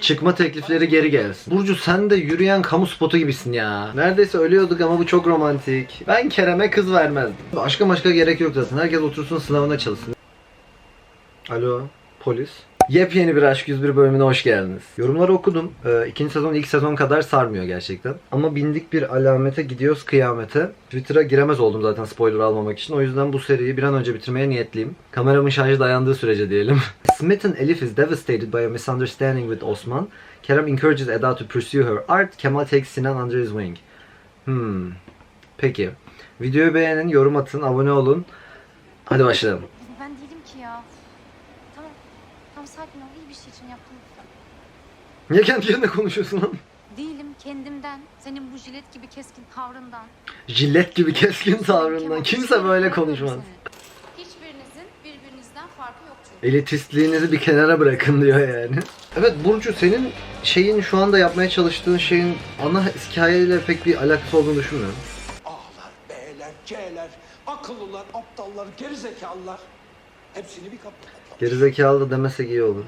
Çıkma teklifleri geri gelsin. Burcu sen de yürüyen kamu spotu gibisin ya. Neredeyse ölüyorduk ama bu çok romantik. Ben Kerem'e kız vermezdim. Başka başka gerek yok zaten. Herkes otursun sınavına çalışsın. Alo polis. Yepyeni bir Aşk 101 bölümüne hoş geldiniz. Yorumları okudum. Ee, ikinci sezon ilk sezon kadar sarmıyor gerçekten. Ama bindik bir alamete gidiyoruz kıyamete. Twitter'a giremez oldum zaten spoiler almamak için. O yüzden bu seriyi bir an önce bitirmeye niyetliyim. Kameramın şarjı dayandığı sürece diyelim. Smith and Elif is devastated by a misunderstanding with Osman. Kerem encourages Eda to pursue her art. Kemal takes Sinan under his wing. Hmm. Peki. Videoyu beğenin, yorum atın, abone olun. Hadi başlayalım. Ben değilim ki ya. Tamam. Tamam sakin ol. İyi bir şey için yaptım. Niye kendi kendine konuşuyorsun lan? Değilim kendimden. Senin bu jilet gibi keskin tavrından. Jillet gibi keskin tavrından. Kimse yere böyle konuşmaz. Hiçbirinizin birbirinizden farkı yok çünkü. Elitistliğinizi bir kenara bırakın diyor yani. Evet Burcu senin şeyin şu anda yapmaya çalıştığın şeyin ana hikayeyle pek bir alakası olduğunu düşünmüyorum. A'lar, B'ler, C'ler, akıllılar, aptallar, gerizekalılar. Hepsini bir kapta. Gerizekalı da demesek iyi olur.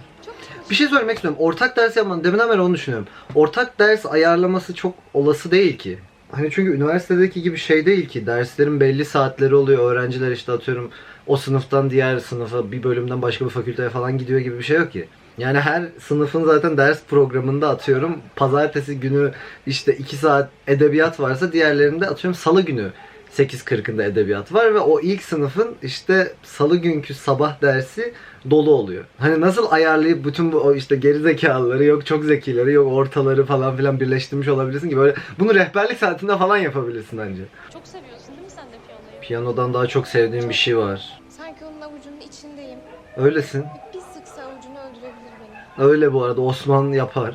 Bir şey söylemek istiyorum. Ortak ders yapmanın deminden beri onu düşünüyorum. Ortak ders ayarlaması çok olası değil ki. Hani çünkü üniversitedeki gibi şey değil ki. Derslerin belli saatleri oluyor. Öğrenciler işte atıyorum o sınıftan diğer sınıfa, bir bölümden başka bir fakülteye falan gidiyor gibi bir şey yok ki. Yani her sınıfın zaten ders programında atıyorum pazartesi günü işte 2 saat edebiyat varsa diğerlerinde atıyorum salı günü 8.40'ında edebiyat var ve o ilk sınıfın işte salı günkü sabah dersi dolu oluyor. Hani nasıl ayarlayıp bütün bu o işte geri zekalıları yok çok zekileri yok ortaları falan filan birleştirmiş olabilirsin ki böyle bunu rehberlik saatinde falan yapabilirsin bence. Çok seviyorsun değil mi sen de piyanoyu? Piyanodan daha çok sevdiğim bir şey var. Sanki onun avucunun içindeyim. Öylesin. Bir sıksa avucunu öldürebilir beni. Öyle bu arada Osman yapar.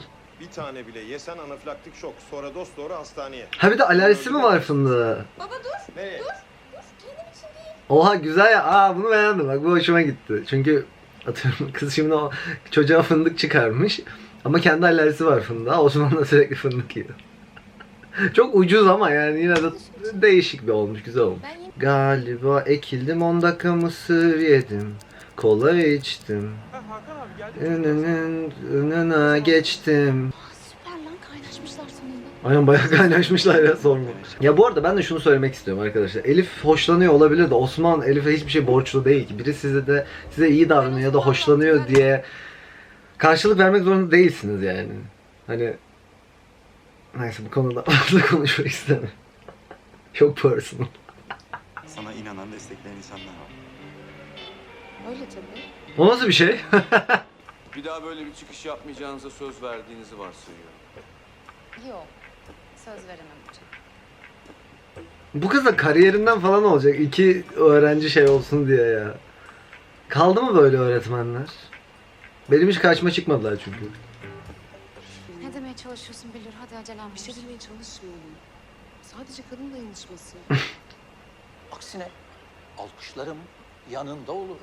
Tane bile yesen anafilaktik şok. Sonra dost doğru hastaneye. Ha bir de alerjisi mi var fındığa? Baba dur, Nereye? dur. Kendim için değil. Oha güzel ya. Aa bunu beğendim. Bak bu hoşuma gitti. Çünkü atıyorum kız şimdi o çocuğa fındık çıkarmış. Ama kendi alerjisi var fındığa. Osman da sürekli fındık yiyor. Çok ucuz ama yani yine de değişik bir olmuş. Güzel olmuş. Galiba ekildim 10 dakika mısır yedim. Kola içtim. Önünün önüne geçtim. süper lan kaynaşmışlar sonunda. Aynen bayağı kaynaşmışlar ya sorma. Ya bu arada ben de şunu söylemek istiyorum arkadaşlar. Elif hoşlanıyor olabilir de Osman Elif'e hiçbir şey borçlu değil ki. Biri size de size iyi davranıyor ya da hoşlanıyor diye karşılık vermek zorunda değilsiniz yani. Hani neyse bu konuda fazla konuşmak istemem. Çok personal. Sana inanan, destekleyen insanlar var. Öyle tabii. O nasıl bir şey? Bir daha böyle bir çıkış yapmayacağınıza söz verdiğinizi varsayıyorum. Yok. Söz veremem hocam. bu kız da kariyerinden falan olacak. İki öğrenci şey olsun diye ya. Kaldı mı böyle öğretmenler? Benim hiç karşıma çıkmadılar çünkü. Ne demeye çalışıyorsun Billur? Hadi acelem Bir şey demeye çalışmıyorum. Sadece kadın dayanışması. Aksine alkışlarım yanında olurum.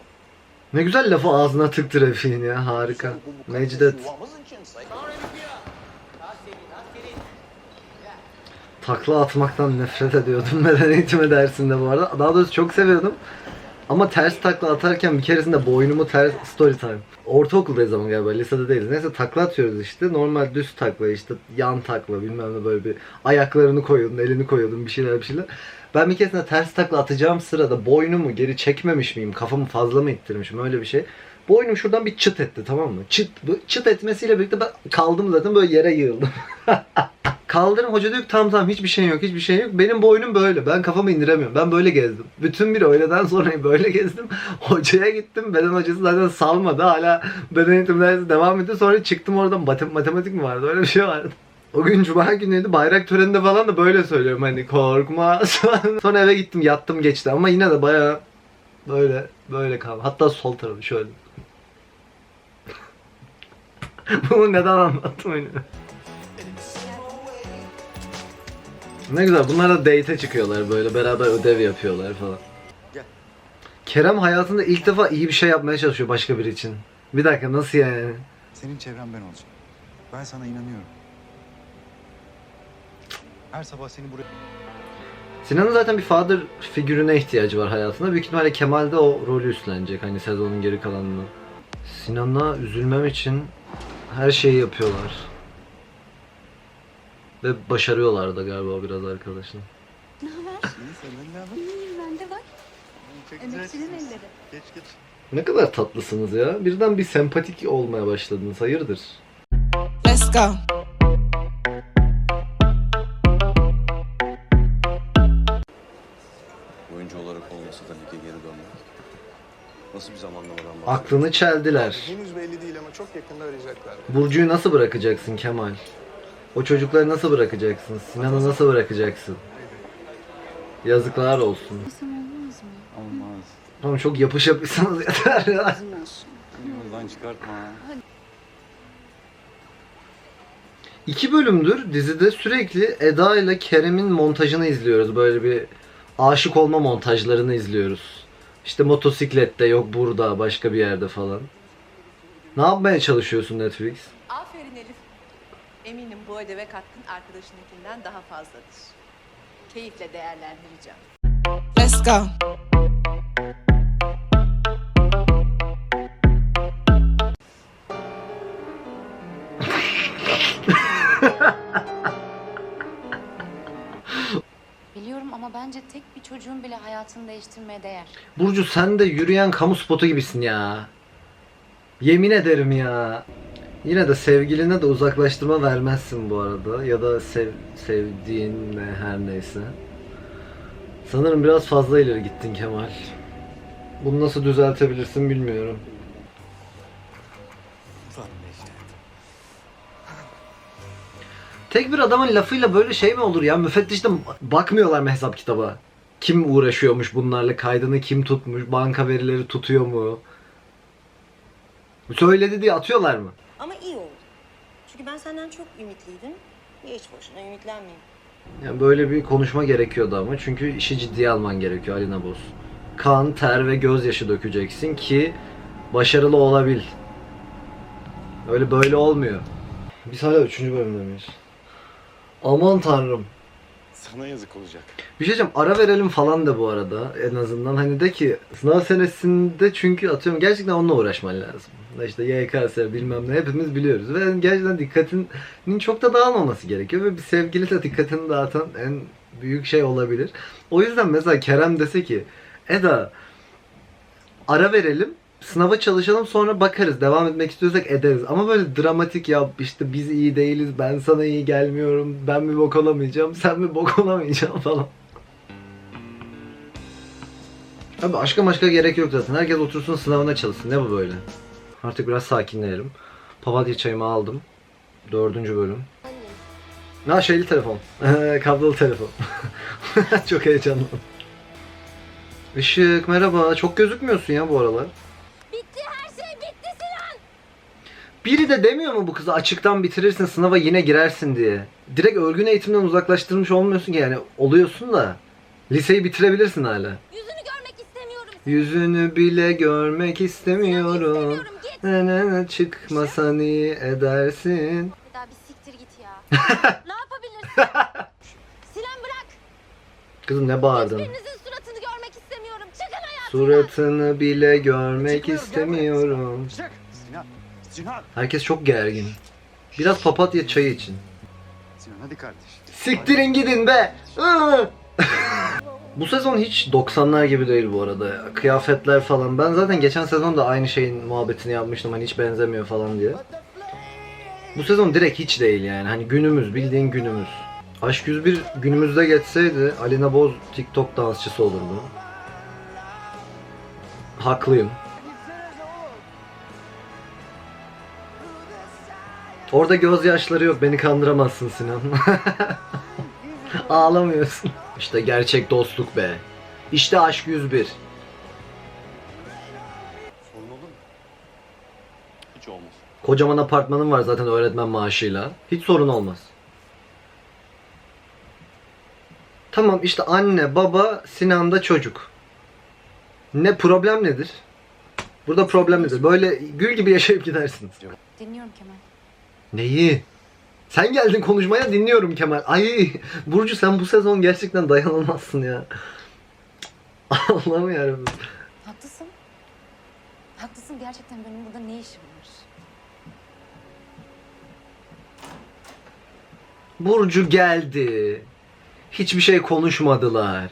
Ne güzel lafı ağzına tıktı Refik'in ya harika. Say- Takla atmaktan nefret ediyordum beden eğitimi dersinde bu arada. Daha doğrusu çok seviyordum. Ama ters takla atarken bir keresinde boynumu ters story time. Ortaokuldayız ama galiba lisede değiliz. Neyse takla atıyoruz işte. Normal düz takla işte yan takla bilmem ne böyle bir ayaklarını koyuyordun, elini koyuyordun bir şeyler bir şeyler. Ben bir keresinde ters takla atacağım sırada boynumu geri çekmemiş miyim? Kafamı fazla mı ittirmişim öyle bir şey. Boynum şuradan bir çıt etti tamam mı? Çıt, çıt etmesiyle birlikte ben kaldım zaten böyle yere yığıldım. Kaldırım hoca diyor ki tamam tamam hiçbir şey yok hiçbir şey yok. Benim boynum böyle. Ben kafamı indiremiyorum. Ben böyle gezdim. Bütün bir öğleden sonra böyle gezdim. Hocaya gittim. Beden hocası zaten salmadı. Hala beden eğitim devam ediyor. Sonra çıktım oradan matem- matematik mi vardı? Öyle bir şey vardı. O gün cuma günüydü. Bayrak töreninde falan da böyle söylüyorum hani korkma. Sonra eve gittim yattım geçti ama yine de bayağı böyle böyle kaldı. Hatta sol tarafı şöyle. Bunu neden anlattım bilmiyorum. Ne güzel. Bunlar da date'e çıkıyorlar böyle. Beraber ödev yapıyorlar falan. Gel. Kerem hayatında ilk defa iyi bir şey yapmaya çalışıyor başka biri için. Bir dakika nasıl yani? Senin çevren ben olacağım. Ben sana inanıyorum. Her sabah seni buraya... Sinan'ın zaten bir father figürüne ihtiyacı var hayatında. Büyük ihtimalle Kemal de o rolü üstlenecek hani sezonun geri kalanını. Sinan'a üzülmem için Her şeyi yapıyorlar. Ve başarıyorlar da galiba biraz arkadaşlar. Ne kadar tatlısınız ya. Birden bir sempatik olmaya başladınız. Hayırdır? Let's go. Aklını çeldiler. Henüz belli değil ama çok yakında arayacaklar. Burcu'yu nasıl bırakacaksın Kemal? O çocukları nasıl bırakacaksın? Sinan'ı nasıl bırakacaksın? Yazıklar olsun. Sen olmaz mı? Olmaz. Tamam çok yapış yapışsanız yeter ya. olsun. Yoldan çıkartma. İki bölümdür dizide sürekli Eda ile Kerem'in montajını izliyoruz. Böyle bir aşık olma montajlarını izliyoruz. İşte motosiklette yok burada başka bir yerde falan. Ne yapmaya çalışıyorsun Netflix? Aferin Elif. Eminim bu ödeve katkın arkadaşınınkinden daha fazladır. Keyifle değerlendireceğim. Let's go. ama bence tek bir çocuğun bile hayatını değiştirmeye değer. Burcu sen de yürüyen kamu spotu gibisin ya. Yemin ederim ya. Yine de sevgiline de uzaklaştırma vermezsin bu arada. Ya da sev, sevdiğin ve her neyse. Sanırım biraz fazla ileri gittin Kemal. Bunu nasıl düzeltebilirsin bilmiyorum. Tek bir adamın lafıyla böyle şey mi olur ya? Müfettişte bakmıyorlar mı hesap kitaba? Kim uğraşıyormuş bunlarla? Kaydını kim tutmuş? Banka verileri tutuyor mu? Söyledi diye atıyorlar mı? Ama iyi oldu. Çünkü ben senden çok ümitliydim. Hiç boşuna ümitlenmeyeyim. Yani böyle bir konuşma gerekiyordu ama çünkü işi ciddiye alman gerekiyor Alina Boz. Kan, ter ve gözyaşı dökeceksin ki başarılı olabil. Öyle böyle olmuyor. Biz hala 3. bölümde miyiz? Aman tanrım. Sana yazık olacak. Bir şey diyeceğim ara verelim falan da bu arada en azından hani de ki sınav senesinde çünkü atıyorum gerçekten onunla uğraşman lazım. İşte YKS bilmem ne hepimiz biliyoruz ve gerçekten dikkatinin çok da dağılmaması gerekiyor ve bir sevgili de dikkatini dağıtan en büyük şey olabilir. O yüzden mesela Kerem dese ki Eda ara verelim sınava çalışalım sonra bakarız devam etmek istiyorsak ederiz ama böyle dramatik ya işte biz iyi değiliz ben sana iyi gelmiyorum ben mi bok olamayacağım sen mi bok olamayacaksın falan. Abi aşka maşka gerek yok zaten. Herkes otursun sınavına çalışsın. Ne bu böyle? Artık biraz sakinleyelim. Papatya çayımı aldım. Dördüncü bölüm. Ha şeyli telefon. Kablolu telefon. Çok heyecanlıyım. Işık merhaba. Çok gözükmüyorsun ya bu aralar. Bitti her şey bitti Sinan. Biri de demiyor mu bu kızı açıktan bitirirsin sınava yine girersin diye. Direkt örgün eğitimden uzaklaştırmış olmuyorsun ki yani oluyorsun da. Liseyi bitirebilirsin hala. Yüzünü görmek istemiyorum. Yüzünü bile görmek istemiyorum. İstemiyorum git. Ne ne iyi edersin. Bir daha bir siktir git ya. ne yapabilirsin? Sinan bırak. Kızım ne bağırdın? Birinizin suratını görmek istemiyorum. Çıkın hayatımdan. Suratını bile görmek istemiyorum. Sinan. Herkes çok gergin. Biraz papatya çayı için. Sinan hadi kardeş. Siktirin gidin be! Bu sezon hiç 90'lar gibi değil bu arada. Kıyafetler falan. Ben zaten geçen sezon da aynı şeyin muhabbetini yapmıştım. Hani hiç benzemiyor falan diye. Bu sezon direkt hiç değil yani. Hani günümüz, bildiğin günümüz. Aşk 101 günümüzde geçseydi Alina Boz TikTok dansçısı olurdu. Haklıyım. Orada gözyaşları yok. Beni kandıramazsın Sinan. Ağlamıyorsun. İşte gerçek dostluk be. İşte aşk 101. Sorun olur mu? Hiç olmaz. Kocaman apartmanım var zaten öğretmen maaşıyla. Hiç sorun olmaz. Tamam işte anne, baba, Sinan'da çocuk. Ne problem nedir? Burada problem nedir? Böyle gül gibi yaşayıp gidersiniz. Dinliyorum Kemal. Neyi? Sen geldin konuşmaya dinliyorum Kemal. Ay Burcu sen bu sezon gerçekten dayanılmazsın ya. Allah'ım yarabbim. Haklısın. Haklısın gerçekten benim burada ne işim var? Burcu geldi. Hiçbir şey konuşmadılar.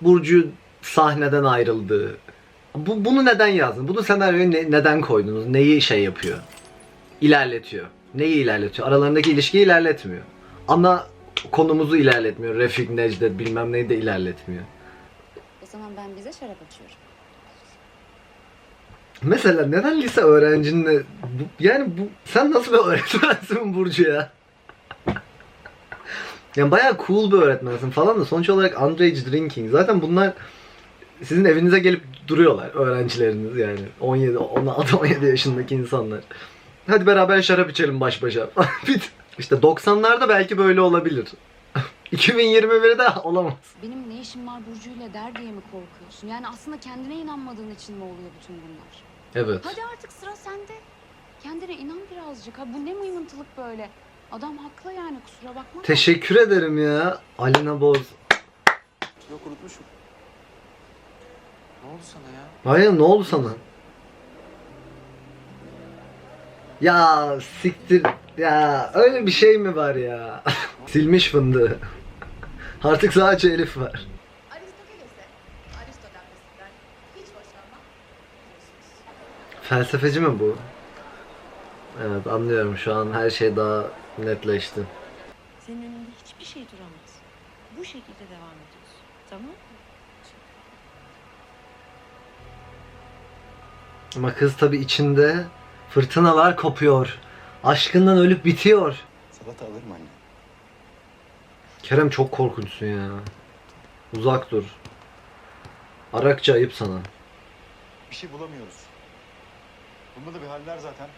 Burcu sahneden ayrıldı. Bu, bunu neden yazdın? Bunu senaryoya ne- neden koydunuz? Neyi şey yapıyor? İlerletiyor. Neyi ilerletiyor? Aralarındaki ilişkiyi ilerletmiyor. Ana konumuzu ilerletmiyor. Refik, Necdet bilmem neyi de ilerletmiyor. O zaman ben bize şarap açıyorum. Mesela neden lise öğrencinle bu- yani bu sen nasıl bir öğretmensin Burcu ya? yani bayağı cool bir öğretmensin falan da sonuç olarak underage drinking. Zaten bunlar sizin evinize gelip duruyorlar öğrencileriniz yani. 17, 16, 17 yaşındaki insanlar. Hadi beraber şarap içelim baş başa. Bit. işte 90'larda belki böyle olabilir. 2021'de olamaz. Benim ne işim var Burcu'yla der diye mi korkuyorsun? Yani aslında kendine inanmadığın için mi oluyor bütün bunlar? Evet. Hadi artık sıra sende. Kendine inan birazcık. Ha bu ne mıymıntılık böyle. Adam haklı yani kusura bakma. Teşekkür ederim ya. Alina Boz. Yok unutmuşum. Ne oldu sana ya? Hayır ne oldu sana? Ya siktir ya öyle bir şey mi var ya? Silmiş fındığı. Artık sadece Elif var. Felsefeci mi bu? Evet anlıyorum şu an her şey daha netleşti. Senin önünde hiçbir şey duramaz. Bu şekilde devam ediyorsun. Tamam mı? Ama kız tabi içinde fırtınalar kopuyor. Aşkından ölüp bitiyor. Salata alır mı anne? Kerem çok korkunçsun ya. Uzak dur. Arakça ayıp sana. Bir şey bulamıyoruz. Bunda da bir haller zaten.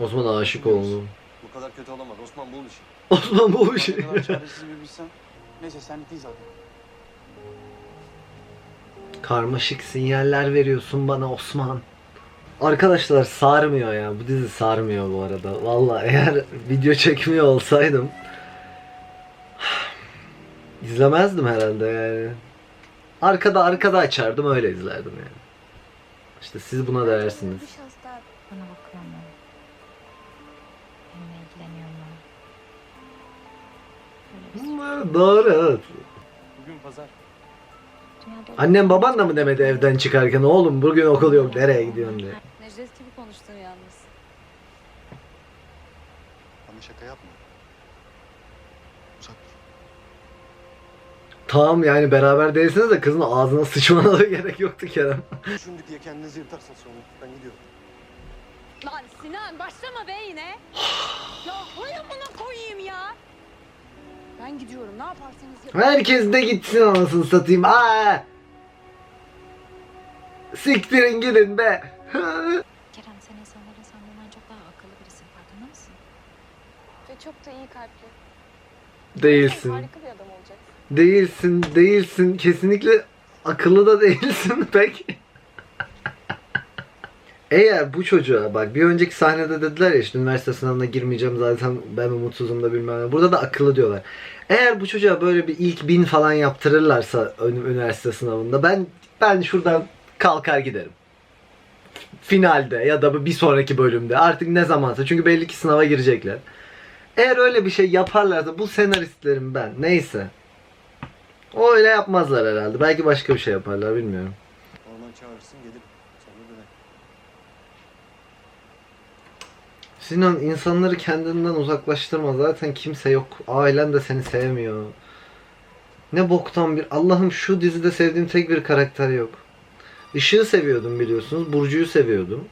Osman aşık oldum. Bu kadar kötü olamaz. Osman bul işi. Osman bu bir şey. Ne kadar çaresiz bir bilsen. Neyse senlik değil zaten. Karmaşık sinyaller veriyorsun bana Osman. Arkadaşlar sarmıyor ya. Bu dizi sarmıyor bu arada. Valla eğer video çekmiyor olsaydım izlemezdim herhalde yani. Arkada arkada açardım öyle izlerdim yani. İşte siz buna değersiniz. Bir şans daha bana bakıyor mu? Benimle ilgileniyor mu? Böyle bir Bunlar doğru evet. Bugün pazar. Annem baban da mı demedi evden çıkarken oğlum bugün okul yok nereye gidiyorsun diye. Necdet gibi konuştun yalnız. Bana şaka yapma. Uzak dur. Tamam yani beraber değilsiniz de kızın ağzına sıçmana da gerek yoktu Kerem. Düşündük diye kendinizi yırtarsın sonra. Ben gidiyorum. Lan Sinan başlama be yine. ya hay amına koyayım ya. Ben gidiyorum. Ne yaparsanız yapın. Herkes de gitsin anasını satayım. Aa! Siktirin gidin be. Kerem sen insanların sandığından çok daha akıllı birisin. Farkında mısın? Ve çok da iyi kalpli. değilsin. Harika bir adam olacaksın. Değilsin, değilsin. Kesinlikle akıllı da değilsin pek. Eğer bu çocuğa bak bir önceki sahnede dediler ya işte üniversite sınavına girmeyeceğim zaten ben umutsuzum da bilmem ne. Burada da akıllı diyorlar. Eğer bu çocuğa böyle bir ilk bin falan yaptırırlarsa ün- üniversite sınavında ben ben şuradan kalkar giderim. Finalde ya da bir sonraki bölümde artık ne zamansa çünkü belli ki sınava girecekler. Eğer öyle bir şey yaparlarsa bu senaristlerim ben neyse. O öyle yapmazlar herhalde. Belki başka bir şey yaparlar bilmiyorum. Orman çağırırsın gelir. Sonra döner. Sinan insanları kendinden uzaklaştırma. Zaten kimse yok. Ailen de seni sevmiyor. Ne boktan bir... Allah'ım şu dizide sevdiğim tek bir karakter yok. Işığı seviyordum biliyorsunuz. Burcu'yu seviyordum.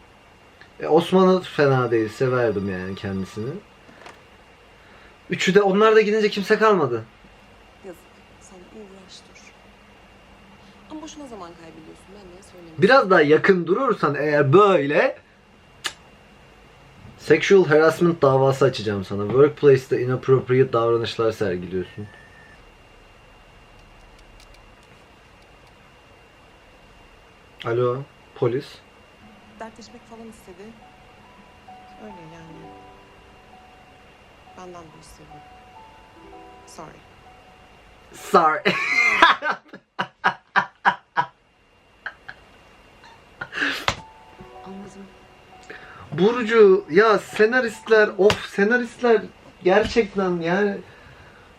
E, Osman'ı fena değil. Severdim yani kendisini. Üçü de onlar da gidince kimse kalmadı. Yazık. Sen uğraş dur. Ama boşuna zaman kaybediyorsun. Ben niye söyleyeyim? Biraz daha yakın durursan eğer böyle Sexual harassment davası açacağım sana. Workplace'te inappropriate davranışlar sergiliyorsun. Alo, polis. Dertleşmek falan istedi. Öyle yani. Benden bu istedi. Sorry. Sorry. Anladım. Burcu ya senaristler of senaristler Gerçekten yani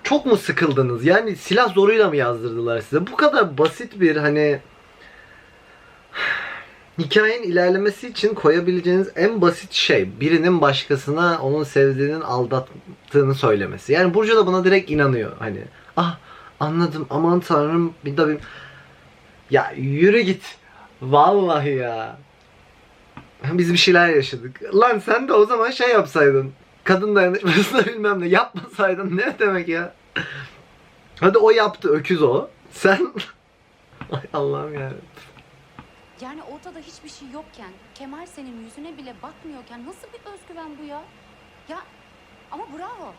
çok mu sıkıldınız? Yani silah zoruyla mı yazdırdılar size? Bu kadar basit bir hani hikayenin ilerlemesi için koyabileceğiniz en basit şey birinin başkasına onun sevdiğinin aldattığını söylemesi. Yani Burcu da buna direkt inanıyor. Hani ah anladım aman tanrım bir de bir... Ya yürü git. Vallahi ya. Biz bir şeyler yaşadık. Lan sen de o zaman şey yapsaydın. Kadın dayanışmasına bilmem ne yapmasaydın ne demek ya? Hadi o yaptı öküz o. Sen Ay Allah'ım ya. Yani ortada hiçbir şey yokken, Kemal senin yüzüne bile bakmıyorken nasıl bir özgüven bu ya? Ya ama bravo.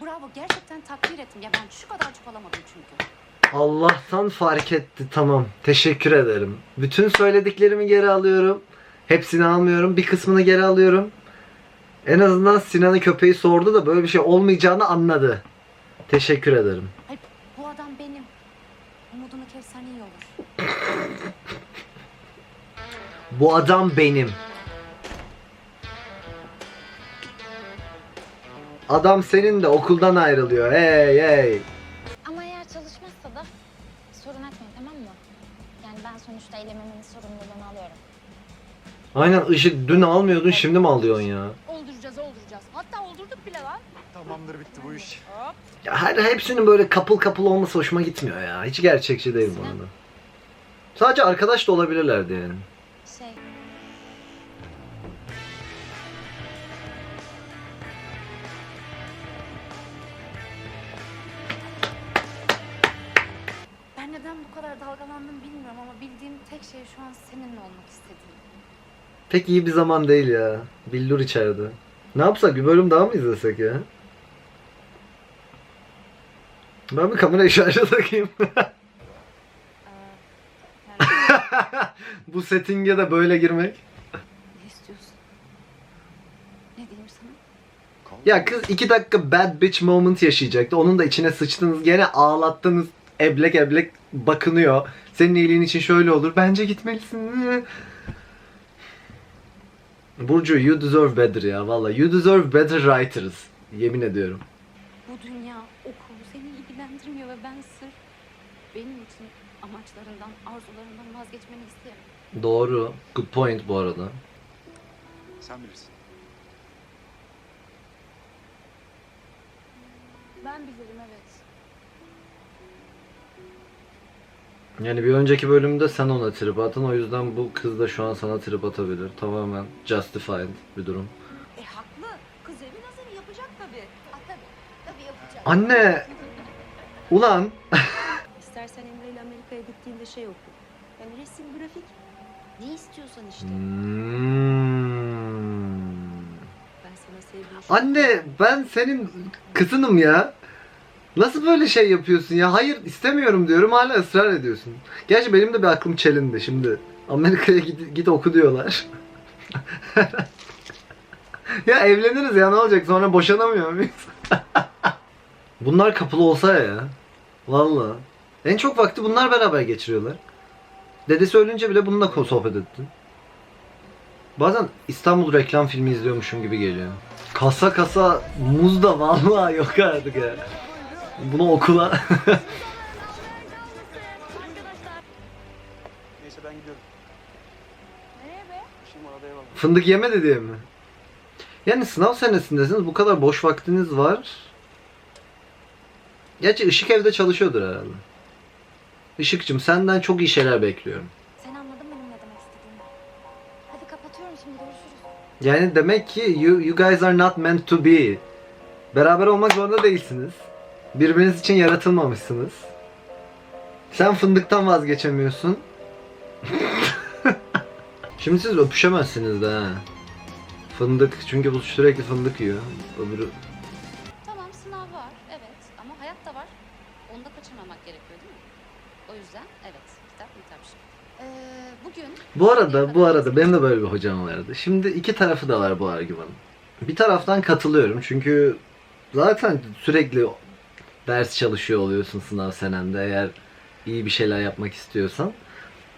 Bravo gerçekten takdir ettim. Ya ben şu kadarcık olamadım çünkü. Allah'tan fark etti tamam. Teşekkür ederim. Bütün söylediklerimi geri alıyorum. Hepsini almıyorum. Bir kısmını geri alıyorum. En azından Sinan'ı köpeği sordu da böyle bir şey olmayacağını anladı. Teşekkür ederim. Hayır bu adam benim. Umudunu kessen iyi olur. Bu adam benim. Adam senin de okuldan ayrılıyor. Hey hey. Aynen ışık dün almıyordun şimdi mi alıyorsun ya? Olduracağız olduracağız. Hatta oldurduk bile lan. Tamamdır bitti bu iş. Ya her hepsinin böyle kapıl kapıl olması hoşuma gitmiyor ya. Hiç gerçekçi değil bu arada. Sadece arkadaş da olabilirlerdi yani. Şey Ben neden bu kadar dalgalandım bilmiyorum ama bildiğim tek şey şu an seninle olmak istediğim. Pek iyi bir zaman değil ya. Billur içeride. Ne yapsak bir bölüm daha mı izlesek ya? Ben bir kamerayı şarja takayım. Bu settinge de böyle girmek. Ne istiyorsun? Ne diyeyim sana? Ya kız iki dakika bad bitch moment yaşayacaktı. Onun da içine sıçtınız. Gene ağlattınız. Eblek eblek bakınıyor. Senin iyiliğin için şöyle olur. Bence gitmelisin. Burcu you deserve better ya valla. You deserve better writers. Yemin ediyorum. Bu dünya, okul seni ilgilendirmiyor ve ben sırf benim için amaçlarından, arzularından vazgeçmeni isteyemem. Doğru. Good point bu arada. Sen bilirsin. Ben bilirim evet. Yani bir önceki bölümde sen ona trip atın. O yüzden bu kız da şu an sana trip atabilir. Tamamen justified bir durum. E haklı. Kız evin hazırı yapacak tabii. Ah tabii. Tabii yapacağım. Anne! Ulan! İstersen Emre ile Amerika'ya gittiğinde şey oku. Yani resim, grafik. Ne istiyorsan işte. Hmm. Ben sana sevdiğim şu- Anne ben senin kızınım ya. Nasıl böyle şey yapıyorsun ya? Hayır istemiyorum diyorum hala ısrar ediyorsun. Gerçi benim de bir aklım çelindi şimdi. Amerika'ya git, git oku diyorlar. ya evleniriz ya ne olacak sonra boşanamıyor muyuz? bunlar kapılı olsa ya. Valla. En çok vakti bunlar beraber geçiriyorlar. Dedesi ölünce bile bununla sohbet ettin. Bazen İstanbul reklam filmi izliyormuşum gibi geliyor. Kasa kasa muz da vallahi yok artık ya. Bunu okula. Neyse ben gidiyorum. Nereye be? Eyvallah. Fındık yemedi diye mi? Yani sınav senesindesiniz. Bu kadar boş vaktiniz var. Gerçi Işık evde çalışıyordur herhalde. Işıkçım senden çok iyi şeyler bekliyorum. Sen anladın benim ne demek istediğimi. Hadi kapatıyorum şimdi görüşürüz. Yani demek ki you, you guys are not meant to be. Beraber olmak zorunda değilsiniz. Birbiriniz için yaratılmamışsınız. Sen fındıktan vazgeçemiyorsun. Şimdi siz öpüşemezsiniz de ha. Fındık çünkü bu sürekli fındık yiyor. Öbürü Tamam sınav var evet ama hayat da var. Onu da kaçırmamak gerekiyor değil mi? O yüzden evet kitap kitap şey. Ee, bugün... Bu arada bu arada benim de böyle bir hocam vardı. Şimdi iki tarafı da var bu argümanın. Bir taraftan katılıyorum çünkü zaten sürekli ders çalışıyor oluyorsun sınav senende eğer iyi bir şeyler yapmak istiyorsan.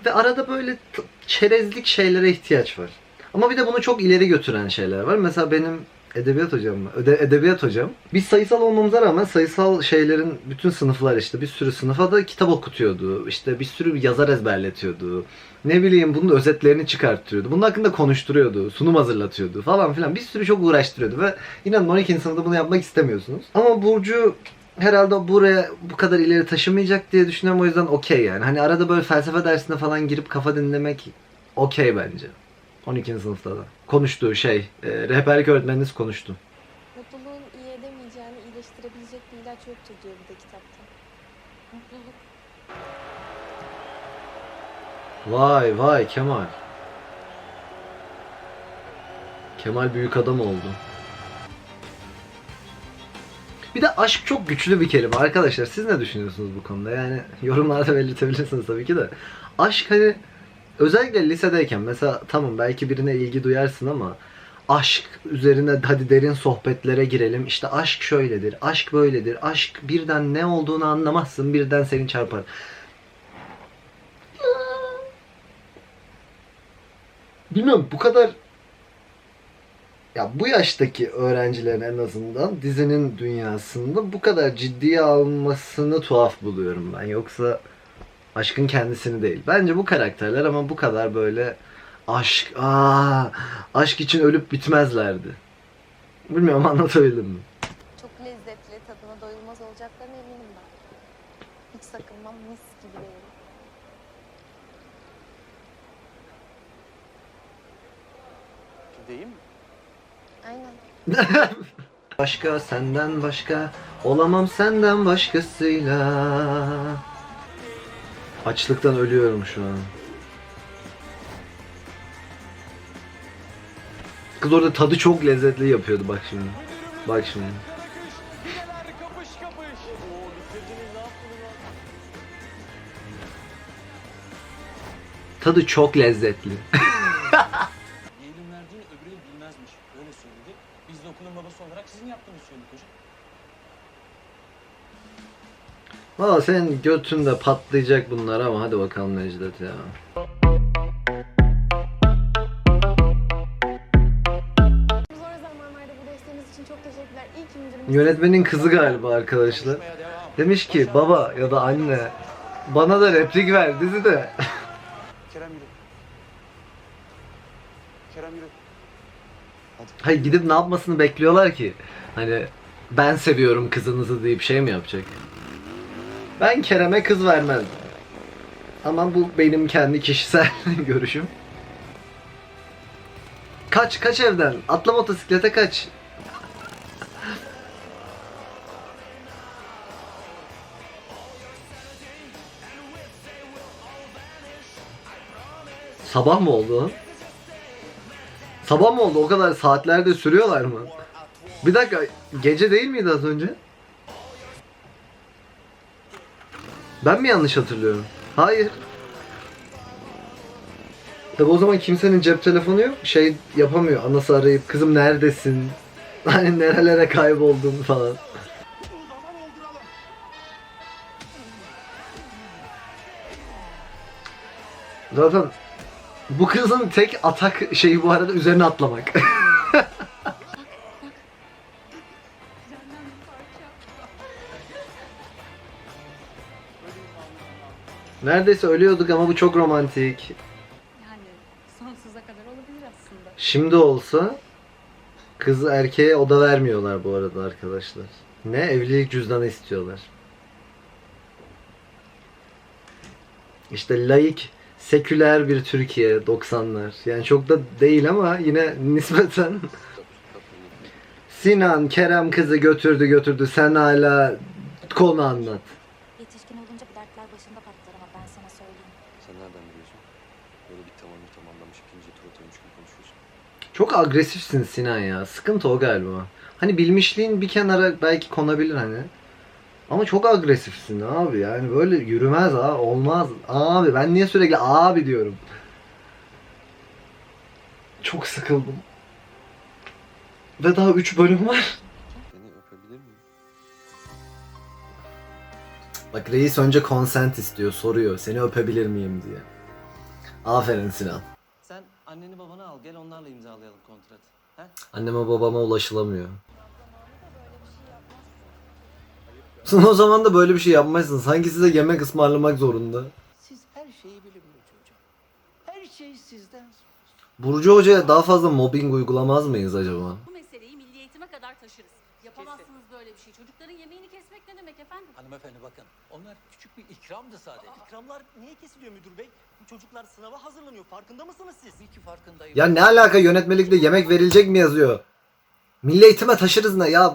Ve arada böyle çerezlik şeylere ihtiyaç var. Ama bir de bunu çok ileri götüren şeyler var. Mesela benim edebiyat hocam mı? Öde, edebiyat hocam. Biz sayısal olmamıza rağmen sayısal şeylerin bütün sınıflar işte bir sürü sınıfa da kitap okutuyordu. İşte bir sürü yazar ezberletiyordu. Ne bileyim bunun özetlerini çıkarttırıyordu. Bunun hakkında konuşturuyordu. Sunum hazırlatıyordu falan filan. Bir sürü çok uğraştırıyordu ve inanın 12. sınıfta bunu yapmak istemiyorsunuz. Ama Burcu herhalde buraya bu kadar ileri taşımayacak diye düşünüyorum. O yüzden okey yani. Hani arada böyle felsefe dersine falan girip kafa dinlemek okey bence. 12. sınıfta da. Konuştuğu şey, e, rehberlik öğretmeniniz konuştu. Mutluluğun iyi edemeyeceğini iyileştirebilecek bir ilaç yoktur diyor bir de kitapta. Mutluluk. Vay vay Kemal. Kemal büyük adam oldu. Bir de aşk çok güçlü bir kelime arkadaşlar. Siz ne düşünüyorsunuz bu konuda? Yani yorumlarda belirtebilirsiniz tabii ki de. Aşk hani özellikle lisedeyken mesela tamam belki birine ilgi duyarsın ama aşk üzerine hadi derin sohbetlere girelim. İşte aşk şöyledir, aşk böyledir. Aşk birden ne olduğunu anlamazsın, birden seni çarpar. Bilmiyorum bu kadar ya bu yaştaki öğrencilerin en azından dizinin dünyasında bu kadar ciddiye almasını tuhaf buluyorum ben. Yoksa aşkın kendisini değil. Bence bu karakterler ama bu kadar böyle aşk, aa, aşk için ölüp bitmezlerdi. Bilmiyorum anlatabildim mi? Çok lezzetli, tadına doyulmaz olacaklarına eminim ben. Hiç sakınmam, mis gibi de yerim. Gideyim mi? Aynen. Başka senden başka olamam senden başkasıyla. Açlıktan ölüyorum şu an. Kız orada tadı çok lezzetli yapıyordu bak şimdi. Bak şimdi. Tadı çok lezzetli. Valla senin götünde patlayacak bunlar ama hadi bakalım Necdet ya. Zor zamanlarda bu desteğiniz için çok teşekkürler. İyi ki müdürümüz. Yönetmenin kızı galiba arkadaşlar. Demiş ki baba ya da anne bana da replik ver dizide. Kerem yürü. Kerem yürü. Hayır gidip ne yapmasını bekliyorlar ki? Hani ben seviyorum kızınızı deyip şey mi yapacak? Ben Kerem'e kız vermezdim. Ama bu benim kendi kişisel görüşüm. Kaç kaç evden. Atla motosiklete kaç. Sabah mı oldu? Sabah mı oldu? O kadar saatlerde sürüyorlar mı? Bir dakika, gece değil miydi az önce? Ben mi yanlış hatırlıyorum? Hayır. Tabi o zaman kimsenin cep telefonu yok. Şey yapamıyor. Anası arayıp kızım neredesin? Hani nerelere kayboldun falan. Zaten bu kızın tek atak şeyi bu arada üzerine atlamak. Neredeyse ölüyorduk ama bu çok romantik. Yani sonsuza kadar olabilir aslında. Şimdi olsa kız erkeğe oda vermiyorlar bu arada arkadaşlar. Ne evlilik cüzdanı istiyorlar. İşte laik, seküler bir Türkiye 90'lar. Yani çok da değil ama yine nispeten. Sinan Kerem kızı götürdü götürdü sen hala konu anlat. Sana söyleyeyim. Sen nereden biliyorsun? Böyle bir tamamı tamamlamış ikinci tur atıyormuş gibi konuşuyorsun. Çok agresifsin Sinan ya. Sıkıntı o galiba. Hani bilmişliğin bir kenara belki konabilir hani. Ama çok agresifsin abi yani böyle yürümez ha olmaz abi ben niye sürekli abi diyorum. Çok sıkıldım. Ve daha 3 bölüm var. Bak reis önce consent istiyor soruyor seni öpebilir miyim diye. Aferin Sinan. Sen anneni babanı al gel onlarla imzalayalım kontratı. Anneme babama ulaşılamıyor. o zaman da böyle bir şey yapmazsın. Sanki size yemek ısmarlamak zorunda. Siz her şeyi bilin Burcu Hocam. Her şey sizden Burcu Hoca'ya daha fazla mobbing uygulamaz mıyız acaba? Bu meseleyi milli eğitime kadar taşırız. Yapamazsınız böyle bir şey. Çocukların yemeğini kesmek ne demek efendim? Hanımefendi bakın. Onlar küçük bir ikramdı sadece. İkramlar niye kesiliyor müdür bey? Bu çocuklar sınava hazırlanıyor. Farkında mısınız siz? Tabii ki farkındayım. Ya ne alaka yönetmelikte yemek verilecek mi yazıyor? Milli eğitime taşırız ne ya?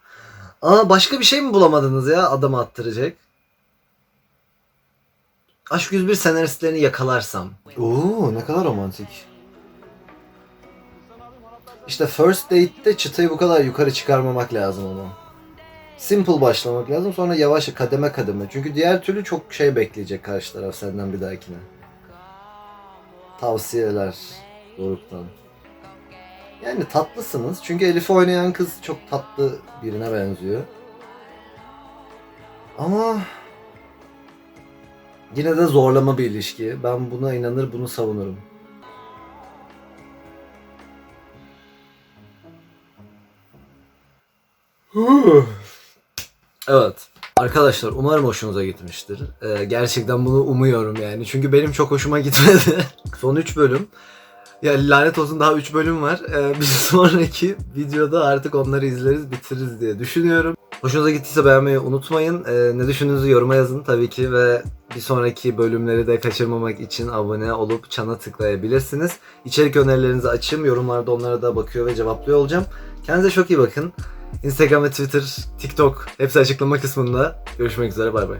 Aa başka bir şey mi bulamadınız ya adamı attıracak? Aşk 101 senaristlerini yakalarsam. Oo ne kadar romantik. İşte first date'te çıtayı bu kadar yukarı çıkarmamak lazım ama. Simple başlamak lazım sonra yavaş kademe kademe. Çünkü diğer türlü çok şey bekleyecek karşı taraf senden bir dahakine. Tavsiyeler Doruk'tan. Yani tatlısınız. Çünkü Elif'i oynayan kız çok tatlı birine benziyor. Ama yine de zorlama bir ilişki. Ben buna inanır, bunu savunurum. Evet. Arkadaşlar umarım hoşunuza gitmiştir. Ee, gerçekten bunu umuyorum yani. Çünkü benim çok hoşuma gitmedi. Son 3 bölüm. Ya lanet olsun daha 3 bölüm var. Ee, bir sonraki videoda artık onları izleriz, bitiririz diye düşünüyorum. Hoşunuza gittiyse beğenmeyi unutmayın. Ee, ne düşündüğünüzü yoruma yazın tabii ki ve bir sonraki bölümleri de kaçırmamak için abone olup çana tıklayabilirsiniz. İçerik önerilerinizi açayım. Yorumlarda onlara da bakıyor ve cevaplıyor olacağım. Kendinize çok iyi bakın. Instagram ve Twitter, TikTok hepsi açıklama kısmında. Görüşmek üzere bay bay.